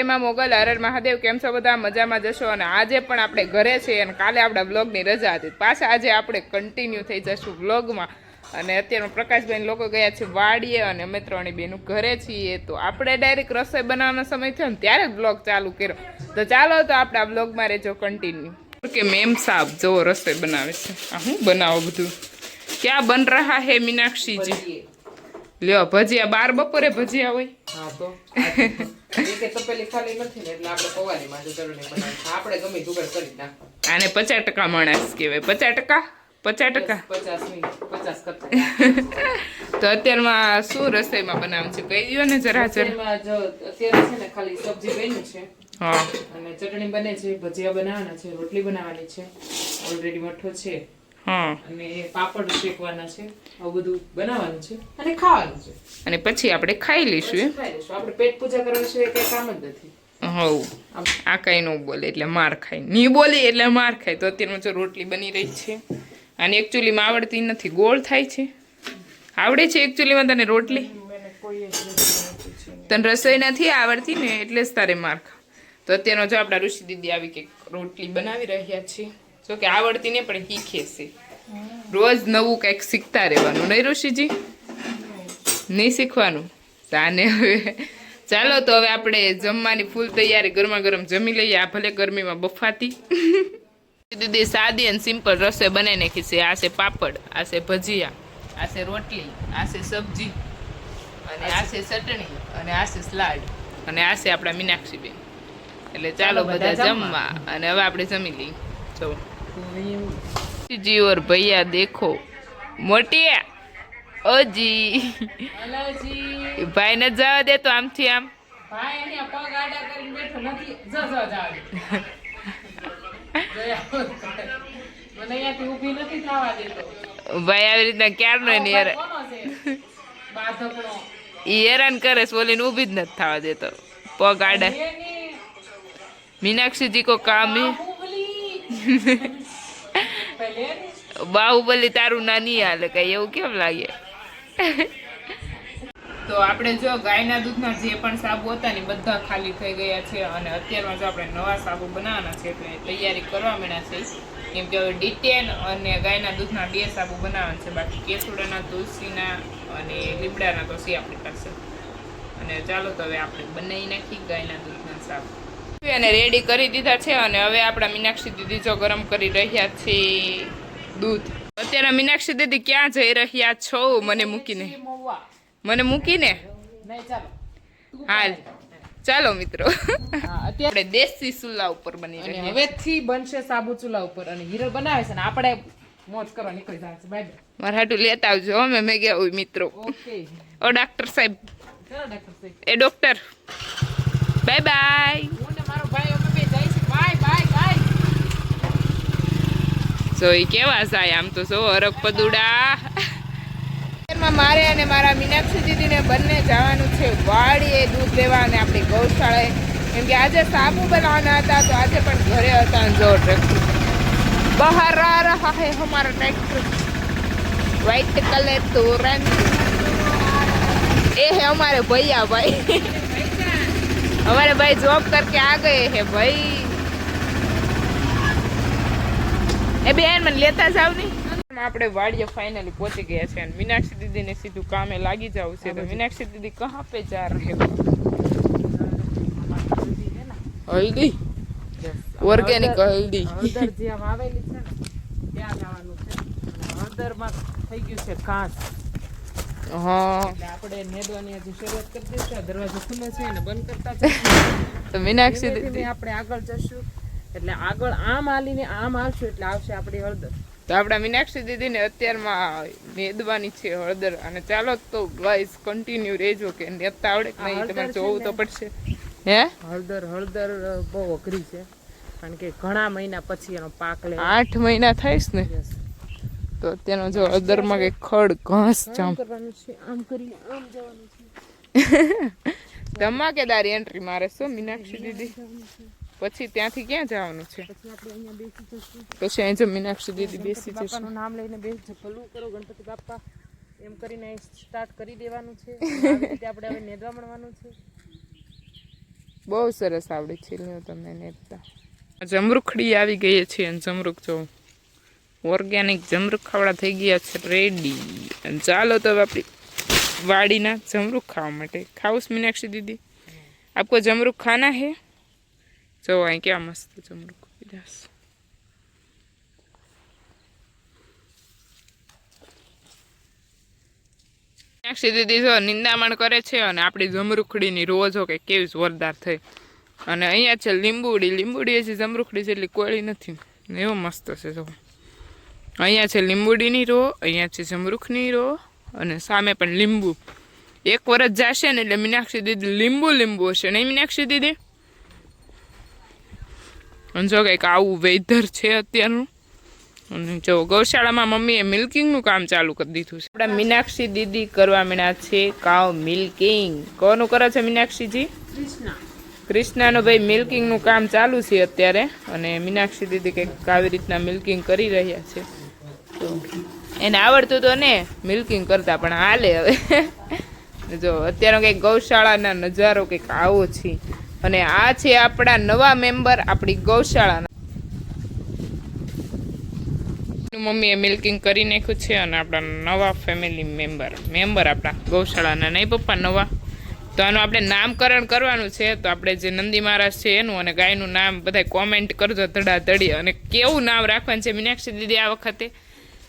જય મોગલ હરર મહાદેવ કેમ છો બધા? મજામાં જશો અને આજે પણ આપણે ઘરે છીએ અને કાલે આપણા બ્લોગની રજા હતી. પાછા આજે આપણે કન્ટિન્યુ થઈ જશું બ્લોગમાં અને અત્યારે પ્રકાશભાઈ લોકો ગયા છે વાડીએ અને અમે ત્રણેય બેનું ઘરે છીએ. તો આપણે ડાયરેક્ટ રસોઈ બનાવવાનો સમય થયો ને ત્યારે જ બ્લોગ ચાલુ કર્યો. તો ચાલો તો આપણે આ બ્લોગમાં રહેજો કન્ટિન્યુ કે મેમ સાહેબ જો રસોઈ બનાવે છે. આ હું બનાવો બધું? ક્યાં બન રહા હે મીનાક્ષીજી? લ્યો ભજીયા બાર બપોરે ભજીયા હોય. હા તો કે તપેલી ખાલી નથી ને એટલે આપણે પૌવાની માં ચટણી બનાવી આપણે ગમે જુગાડ કરી નાખવા આને પચાસ ટકા માણસ કહેવાય. પચાસ ટકા? પચાસ ટકા? પચાસ પચાસ તો અત્યારમાં શું રસોઈમાં બનાવું છે? કહી દો ને જરા જરા. જો અત્યારે છે ને ખાલી સબ્જી બન્યું છે. હા. અને ચટણી બને છે ભજીયા બનાવવાના છે રોટલી બનાવવાની છે. ઓલરેડી મઠો છે. અને પાપડ શેકવાના છે આવું બધું બનાવવાનું છે અને ખાવાનું છે. અને પછી આપણે ખાઈ લઈશું ખાઈ લઈશું. આપણે પેટ પૂજા કરવાની છે કઈ કામ જ નથી. હવ આ કઈ ન બોલે એટલે માર ખાય. નહીં બોલી એટલે માર ખાય. તો અત્યારમાં જો રોટલી બની રહી છે. અને એકચ્યુઅલીમાં આવડતી નથી. ગોળ થાય છે. આવડે છે એકચ્યુઅલીમાં તને રોટલી. તને રસોઈ નથી આવડતી ને એટલે જ તારે માર ખા તો અત્યારનો જો આપણા ઋષિ દીદી આવી કે રોટલી બનાવી રહ્યા છે. જો કે આવડતી ને પણ શીખે છે. રોજ નવું કંઈક શીખતા રહેવાનું. નહીં ઋષિજી? નહીં શીખવાનું? તાને હવે ચાલો તો હવે આપણે જમવાની ફૂલ તૈયારી ગરમા ગરમ જમી લઈએ. આ ભલે ગરમીમાં બફાતી. દીદી સાદી અને સિમ્પલ રસોઈ બનાવી નાખી છે. આ છે પાપડ આ છે ભજીયા આ છે રોટલી આ છે સબ્જી અને આ છે ચટણી અને આ છે સલાડ અને આ છે આપણા મીનાક્ષીબેન. એટલે ચાલો બધા. જમવા. અને હવે આપણે જમી લઈએ. ચલો जी और भैया देखो મોટી ઓજી અલાજી ભાઈ ને જવા દે તો આમથી આમ ભાઈ અહીંયા પગ આડા કરીને બેઠો નથી જ જ જાવે મને અહીંયાથી ઊભી નથી થવા દેતો ભાઈ આવી રીતના ક્યારનો એની હેરાન કોનો છે બાધકનો ઈ હેરાન કરે છે બોલીને ઊભી જ નથી થવા દેતો પગ આડા એની મીનાક્ષીજી કો કામ હે બાહુબલી તારું ના નહીં હાલે કઈ, એવું કેમ લાગે? તો આપણે જો ગાયના દૂધના જે પણ સાબુ હતા ને બધા ખાલી થઈ ગયા છે અને અત્યારમાં જો આપણે નવા સાબુ બનાવવાના છે એટલે તૈયારી કરવા માંડ્યા છે. કેમ કે હવે ડિટેન અને ગાયના દૂધના બે સાબુ બનાવવાના છે. બાકી કેસુડાના, તુલસીના અને લીમડાના તો છે આપણી પાસે. અને ચાલો તો હવે આપણે બનાવી નાખી ગાયના દૂધના સાબુ. અને રેડી કરી દીધા છે અને હવે આપણા મીનાક્ષી દીદી જો ગરમ કરી રહ્યા છે દૂધ. અત્યારે મીનાક્ષી દીદી ક્યાં જઈ રહ્યા છો? મને મૂકીને. મને મૂકીને? હાલ. ચાલો મિત્રો. આપણે દેશી ચૂલા ઉપર બની રહ્યા હવેથી બનશે સાબુ ચૂલા ઉપર અને હીરો બનાવે છે ને આપણે મોજ કરવા નીકળી જાય છે. બાય મારા હાટું લેતા આવજો અમે મેં ગયા હોય મિત્રો. ઓ ડાક્ટર સાહેબ. એ ડોક્ટર બાય બાય હું ને મારો ભાઈ અમે બે જાય છે બાય બાય બાય જો એ કેવા થાય આમ તો જો અરગપદુડા મારે અને મારા મીનાક્ષી દીદીને બંને જવાનું છે વાડીએ દૂધ લેવા અને આપણી ગૌશાળાએ. કેમ કે આજે સાબુ બનાવવાના હતા તો આજે પણ ઘરે હતા જોર ટ્રેક્ટર બહાર આ રહા હે હમારા ટ્રેક્ટર વ્હાઈટ કલર તો એ હે અમારે ભૈયા. ભાઈ અમારે ભાઈ જોબ કરકે આ ગયે હે ભાઈ. એ બેન મને લેતા જાવની. આપણે વાડીએ ફાઇનલી પહોંચી ગયા છે અને મીનાક્ષી દીદીને સીધું કામે લાગી જવું છે. તો મીનાક્ષી દીદી કહા પે જા રહે હલ્દી? ઓર્ગેનિક હલ્દી. હળદર જે આમ આવેલી છે ને ત્યાં જવાનું છે. હળદરમાં થઈ ગયું છે કાંસ તો મીનાક્ષી દીદી આપણે આગળ જશું. એટલે આગળ આમ હાલીને આમ આવશું એટલે આવશે આપણી હળદર. તો આપણા મીનાક્ષી દીદીને અત્યારમાં મેદવાની છે હળદર. અને ચાલો તો ગાઈસ કન્ટિન્યુ રહેજો કે નેતા આવડે કે નહીં તમારે જોવું તો પડશે. હે? હળદર હળદર બહુ અઘરી છે. કારણ કે ઘણા મહિના પછી એનો પાક લે. આઠ મહિના થઈશ ને? તો અત્યારનો જો હળદરમાં કઈ ખડ ઘાસ જામ કરવાનું છે આમ કરીને આમ જવાનું છે. ધમાકેદાર એન્ટ્રી મારે શું મીનાક્ષી દીદી. પછી ત્યાંથી ક્યાં જવાનું છે? પછી આપણે અહીંયા બેસી જશું. પછી અહીં જમીન મીનાક્ષી દીદી બેસી જશે. બાપાનું નામ લઈને બેસજો ભલું કરો ગણપતિ બાપા. એમ કરીને સ્ટાર્ટ કરી દેવાનું છે. આપણે હવે નેદવા મળવાનું છે. બહુ સરસ આવડે છે તમને નેદતા જમરૂખડી આવી ગઈ છે અને જમરૂખ જો ઓર્ગેનિક જમરૂખ ખાવડા થઈ ગયા છે રેડી અને ચાલો તો આપણી વાડીના જમરૂખ ખાવા માટે. ખાઉસ મીનાક્ષી દીદી આપકો જમરૂખ ખાના હે? જો અહીં ક્યાં મસ્ત જમરૂખ પીધા છે. મીનાક્ષી દીદી જો નિંદામણ કરે છે અને આપણી જમરૂખડીની રોજો કે કેવી જોરદાર થઈ. અને અહીંયા છે લીંબુડી. લીંબુડી હજી જમરૂખડી છે એટલી કોળી નથી. એવો મસ્ત છે જો. અહીંયા છે લીંબુડીની રો અહીંયા છે જમરૂખની રો અને સામે પણ લીંબુ. એક વરસ જશે ને એટલે મીનાક્ષી દીદી લીંબુ લીંબુ હશે. નહીં મીનાક્ષી દીદી? અને જો કંઈક આવું વેધર છે અત્યારનું અને જો ગૌશાળામાં મમ્મીએ મિલ્કિંગનું કામ ચાલુ કરી દીધું છે. આપણા મીનાક્ષી દીદી કરવા મીણા છે કાવ મિલ્કિંગ. કોનું કરે છે મીનાક્ષીજી? કૃષ્ણાનો ભાઈ મિલ્કિંગનું કામ ચાલુ છે અત્યારે અને મીનાક્ષી દીદી કંઈક આવી રીતના મિલ્કિંગ કરી રહ્યા છે. તો એને આવડતું તો ને મિલ્કિંગ કરતા પણ હાલે હવે. જો અત્યારનો કંઈક ગૌશાળાના નજારો કંઈક આવો છે. અને આ છે આપણા નવા મેમ્બર આપણી ગૌશાળાના. મમ્મીએ મિલ્કિંગ કરી નાખ્યું છે અને આપણા નવા ફેમિલી મેમ્બર મેમ્બર આપણા ગૌશાળાના નહીં પપ્પા નવા. તો આનું આપણે નામકરણ કરવાનું છે તો આપણે જે નંદી મહારાજ છે એનું અને ગાયનું નામ બધા કોમેન્ટ કરજો ધડાધડી. અને કેવું નામ રાખવાનું છે મીનાક્ષી દીદી આ વખતે?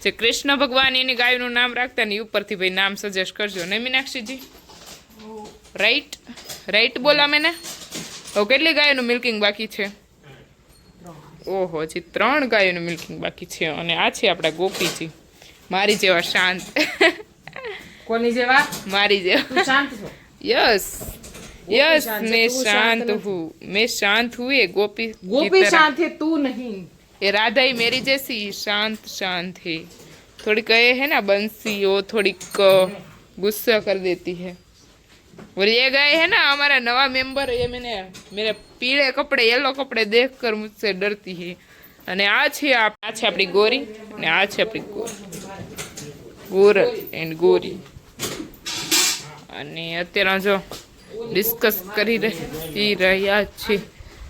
જે કૃષ્ણ ભગવાન એની ગાયનું નામ રાખતા ને એ ઉપરથી ભાઈ નામ સજેસ્ટ કરજો. ને મીનાક્ષીજી? રાઈટ રાઈટ બોલા મેને હવે કેટલી ગાયોનું મિલ્કિંગ બાકી છે ઓહો હજી ત્રણ ગાયોનું મિલ્કિંગ બાકી છે અને આ છે આપણા ગોપીજી મારી જેવા શાંત કોની જેવા મારી જેવા તું શાંત છો यस यस शांत मैं से तू शांत शांत हूँ मैं शांत हुई है गोपी की ગોપી तरह। શાંત હે તું નહીં ये राधा ही मेरी जैसी शांत शांत है थोड़ी कहे है ना बंसी वो थोड़ी क- गुस्सा कर देती है और ये गए है ना हमारा नवा मेंबर ये मैंने मेरे पीले कपड़े येलो कपड़े देखकर मुझसे डरती है અને આ છે આપ આ છે આપણી ગોરી અને આ છે આપણી ગોરી ગોરલ એન્ડ ગોરી અને અત્યારે જો ડિસ્કસ કરી રહી રહ્યા છે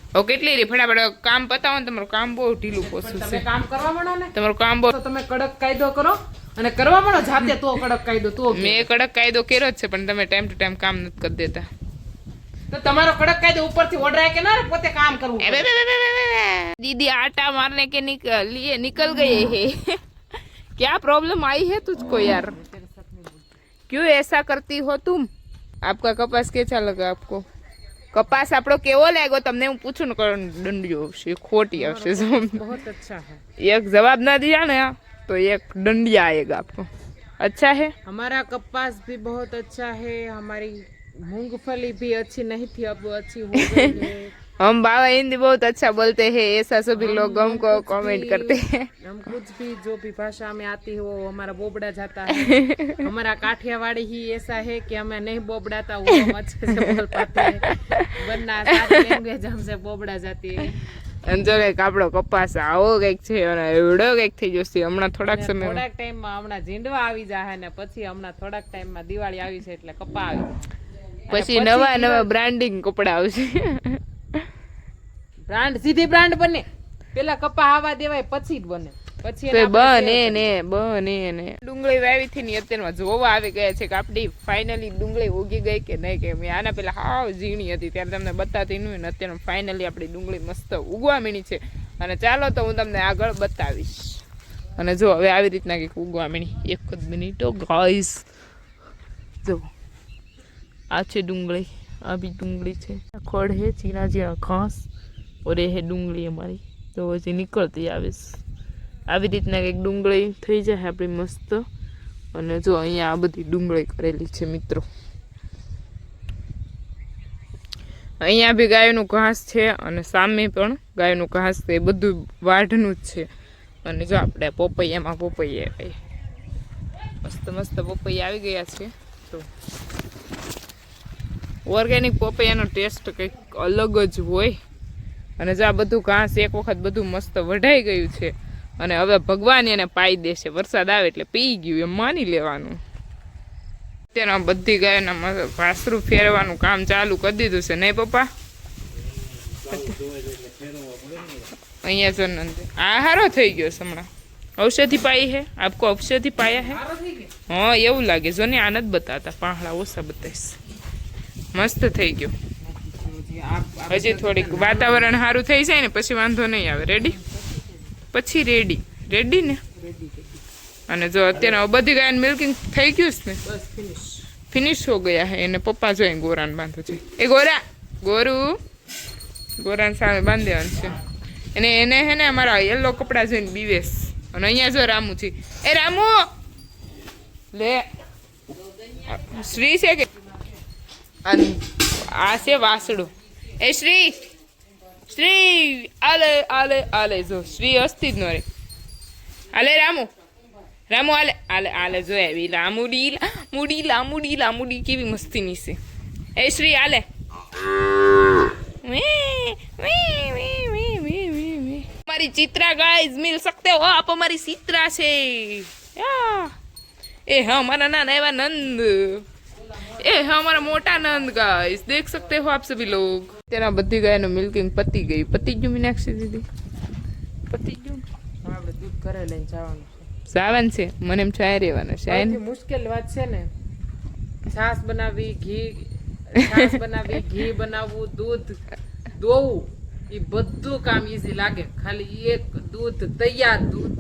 હવે કેટલી રહી ફટાફટ કામ પતાવો ને તમારું કામ બહુ ઢીલું પોસું તમે છે કામ કરવા માંડો ને તમારું કામ બહુ તો તમે કડક કાયદો કરો અને કરવા માંડો જાતે તો કડક કાયદો તો મેં કડક કાયદો કર્યો જ છે પણ તમે ટાઈમ ટુ ટાઈમ કામ નથી કરી દેતા તો તમારો કડક કાયદો ઉપરથી ઓર્ડર કે ના રે, પોતે કામ કરવું પડે. दीदी आटा मारने के निक, लिए निकल गए हैं क्या प्रॉब्लम आई है तुझको यार क्यों ऐसा करती हो तुम आपका कपास कैसा लगा आपको કપાસ આપણો કેવો લાગ્યો તમને હું પૂછું ને કરણ દંડિયો આવશે ખોટી આવશે बहुत अच्छा है एक जवाब ना दिया ना तो एक दंडिया आएगा आपको। अच्छा है? हमारा कपास भी बहुत अच्छा है हमारी मूंगफली भी अच्छी नहीं थी अब अच्छी हो गई है। हम बाबा हिंदी बहुत अच्छा बोलते हैं ऐसा सभी लोग हमको कमेंट करते हैं। हम कुछ भी जो भी भाषा में आती है वो हमारा बोबड़ा जाता है। हमारा काठियावाड़ी ही ऐसा है कि हमें नहीं बोबड़ाता वो हम अच्छे से बोल पाते हैं। वरना सारी लैंग्वेज हमसे बोबड़ा जाती है। અને જો કંઈક આપણો કપાસ આવો કંઈક છે અને એવડો કંઈક થઈ જશે. હમણાં થોડાક સમય થોડાક ટાઈમમાં હમણાં ઝીંડવા આવી જાય ને પછી હમણાં થોડાક ટાઈમમાં દિવાળી આવી છે એટલે કપા આવી. પછી નવા નવા બ્રાન્ડિંગ કપડા આવશે. બ્રાન્ડ સીધી બ્રાન્ડ બને. પેલા કપા આવા દેવાય પછી જ બને. પછી બને ને બને ને. ડુંગળી વાવી થી ને અત્યારમાં જોવા આવી ગયા છે કે આપણી ફાઇનલી ડુંગળી ઉગી ગઈ કે નહીં કે મેં આના પેલા હાવ ઝીણી હતી ત્યારે તમને બતાતી નહીં અત્યારે ફાઇનલી આપણી ડુંગળી મસ્ત ઉગવા મીણી છે. અને ચાલો તો હું તમને આગળ બતાવીશ. અને જો હવે આવી રીતના કંઈક ઉગવા મીણી. એક જ મિનિટો ગાઈસ જો આ છે ડુંગળી આ બી ડુંગળી છે. ખડ હે ચીના જેવા ઘાસ. ઓરે હે ડુંગળી અમારી. તો હજી નીકળતી આવીશ. આવી રીતના કંઈક ડુંગળી થઈ જાય આપણી મસ્ત. અને જો અહીંયા આ બધી ડુંગળી કરેલી છે મિત્રો. અહીંયા બી ગાયનું ઘાસ છે અને સામે પણ ગાયનું ઘાસ છે. એ બધું વાઢનું જ છે. અને જો આપણે પોપૈયામાં પોપૈયા મસ્ત મસ્ત પોપૈયા આવી ગયા છે. તો ઓર્ગેનિક પોપૈયાનો ટેસ્ટ કંઈક અલગ જ હોય. અને જો આ બધું ઘાસ એક વખત બધું મસ્ત વઢાઈ ગયું છે. અને હવે ભગવાન એને પાઈ દેશે. વરસાદ આવે એટલે પી ગયું, એમ માની લેવાનું. તેના બધી ગાયના વાસરું ફેરવાનું કામ ચાલુ કરી દીધું છે. નહીં પપ્પા? અહીંયા જો આ હારો થઈ ગયો છે હમણાં. ઔષધિ પાઈ હે આપકો ઔષધિ પાયા હે? હા, એવું લાગે. જો ને આનંદ બતાતા. પાંહળા ઓછા બતાવીશ. મસ્ત થઈ ગયો. હજી થોડીક વાતાવરણ સારું થઈ જાય ને, પછી વાંધો નહીં આવે. રેડી પછી રેડી રેડી ને. અને જો અત્યારે બધી ગાયન મિલ્કિંગ થઈ ગયું છે ને? ફિનિશ હો ગયા હે. એને પપ્પા જોઈએ ગોરાન બાંધો છે. એ ગોરા ગોરુ. ગોરાન સામે બાંધી દેવાનું છે. એને એને હે ને અમારા યલો કપડાં જોઈને બીવેશ. અને અહીંયા જો રામુ છે. એ રામુ! લે. શ્રી છે કે? આ છે વાસડું. એ શ્રી! શ્રી આલે આલે આલે જો શ્રી અસ્તી જ ન રે આલે રામુ રામુ આલે આલે આલે જો એવી લામુડી લામુડી લામુડી લામુડી કેવી મસ્તીની છે એ શ્રી આલે વી, વી, વી, વી, વી, વી, વી. हमारी चित्रा गाइस मिल सकते हो आप हमारी चित्रा से या। ए हाँ हमारा नाना एवा नंद ए हाँ हमारा मोटा नंद गाइस देख सकते हो आप सभी लोग તેના બધી ગાયનું મિલ્કિંગ પતી ગઈ. પતી ગયું મીનાક્ષી દીદી? પતી ગયું? આપણે દૂધ ઘરે લઈને જવાનું છે. જવાનું છે? મને એમ ચાય રહેવાનું છે મુશ્કેલ વાત છે ને. છાસ બનાવી ઘી છાસ બનાવી ઘી બનાવવું દૂધ દોવું એ બધું કામ ઈઝી લાગે. ખાલી એક દૂધ તૈયાર દૂધ.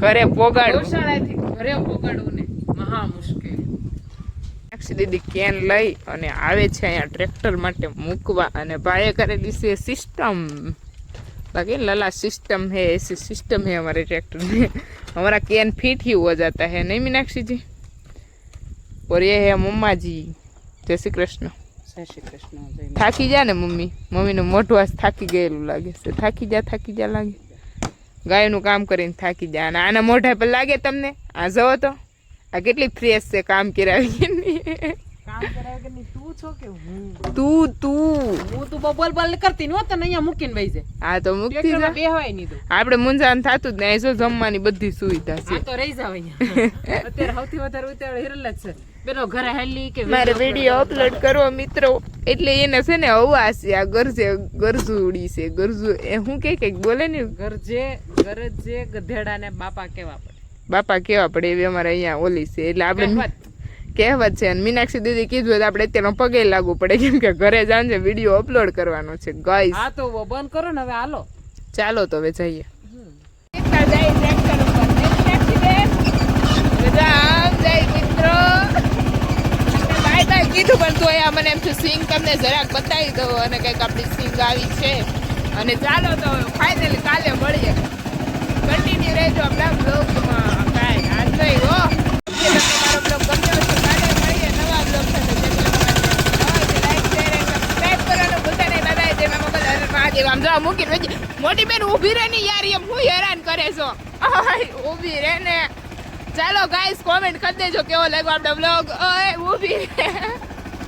ઘરે પોગાડવું. ગૌશાળાથી ઘરે પોગાડવું ને મહા મુશ્કેલ. મીનાક્ષી દીદી કેન લઈ અને આવે છે અહીંયા ટ્રેક્ટર માટે મૂકવા અને ભાઈએ કરેલી છે સિસ્ટમ बाकी लला सिस्टम है ऐसी सिस्टम है हमारे ट्रैक्टर में हमारा कैन फिट ही हो जाता है नहीं मीनाक्षी जी और ये है मम्मा जी जय श्री कृष्ण જય શ્રી કૃષ્ણ જય થાકી જા ને મમ્મી મમ્મીનું મોઢું આજ થાકી ગયેલું લાગે છે થાકી જા થાકી જા લાગે ગાયનું કામ કરીને થાકી જા અને આના મોઢા પર લાગે તમને આ જવો તો આ કેટલી ફ્રેશ છે કામ કરાવી કામ કરાવી કે તું છો કે હું? તું તું. હું તું બોલ બોલ કરતી ને તને અહીંયા મૂકીને વહી જાય. આ તો મુક્તિ છે બેહવાય નહીં તો. આપણે મુંજાન થતું જ ને જો જમવાની બધી સુવિધા છે? આ તો રહી જાવ અહીંયા. અત્યારે સૌથી વધારે ઉતાવળ હિરલ જ છે. બેનો ઘરે હેલી કે મારે વીડિયો અપલોડ કરવો મિત્રો એટલે એને છે ને અવાજ છે આ ગરજે ગરજુડી છે ગરજુ એ હું કે કે બોલે ને? ગરજે ગરજે ગધેડાને બાપા કેવા બાપા કેવા પડે એવી અમારે અહીંયા ઓલી છે એટલે આપણે કહેવત. છે. અને મીનાક્ષી દીદી કીધું હતું આપણે તેનો પગે લાગવું પડે કેમ કે ઘરે જાણ છે વીડિયો અપલોડ કરવાનો છે ગાઈસ હા તો બંધ કરો ને હવે હાલો. ચાલો તો હવે જઈએ. કીધું પણ તો અહીંયા મને એમ છે સિંગ તમને જરાક બતાવી દો અને કંઈક આપણી સિંગ આવી છે. અને ચાલો તો ફાઇનલી કાલે મળીએ. કન્ટિન્યુ રહેજો આપણા બ્લોગમાં મોટી બેન ઊભી રહે ને યાર એમ હું હેરાન કરે છો ઊભી રહે ને ચાલો ગાઈસ કોમેન્ટ કરી દેજો કેવો લાગ્યો આપણો બ્લોગ ઓય ઊભી રહે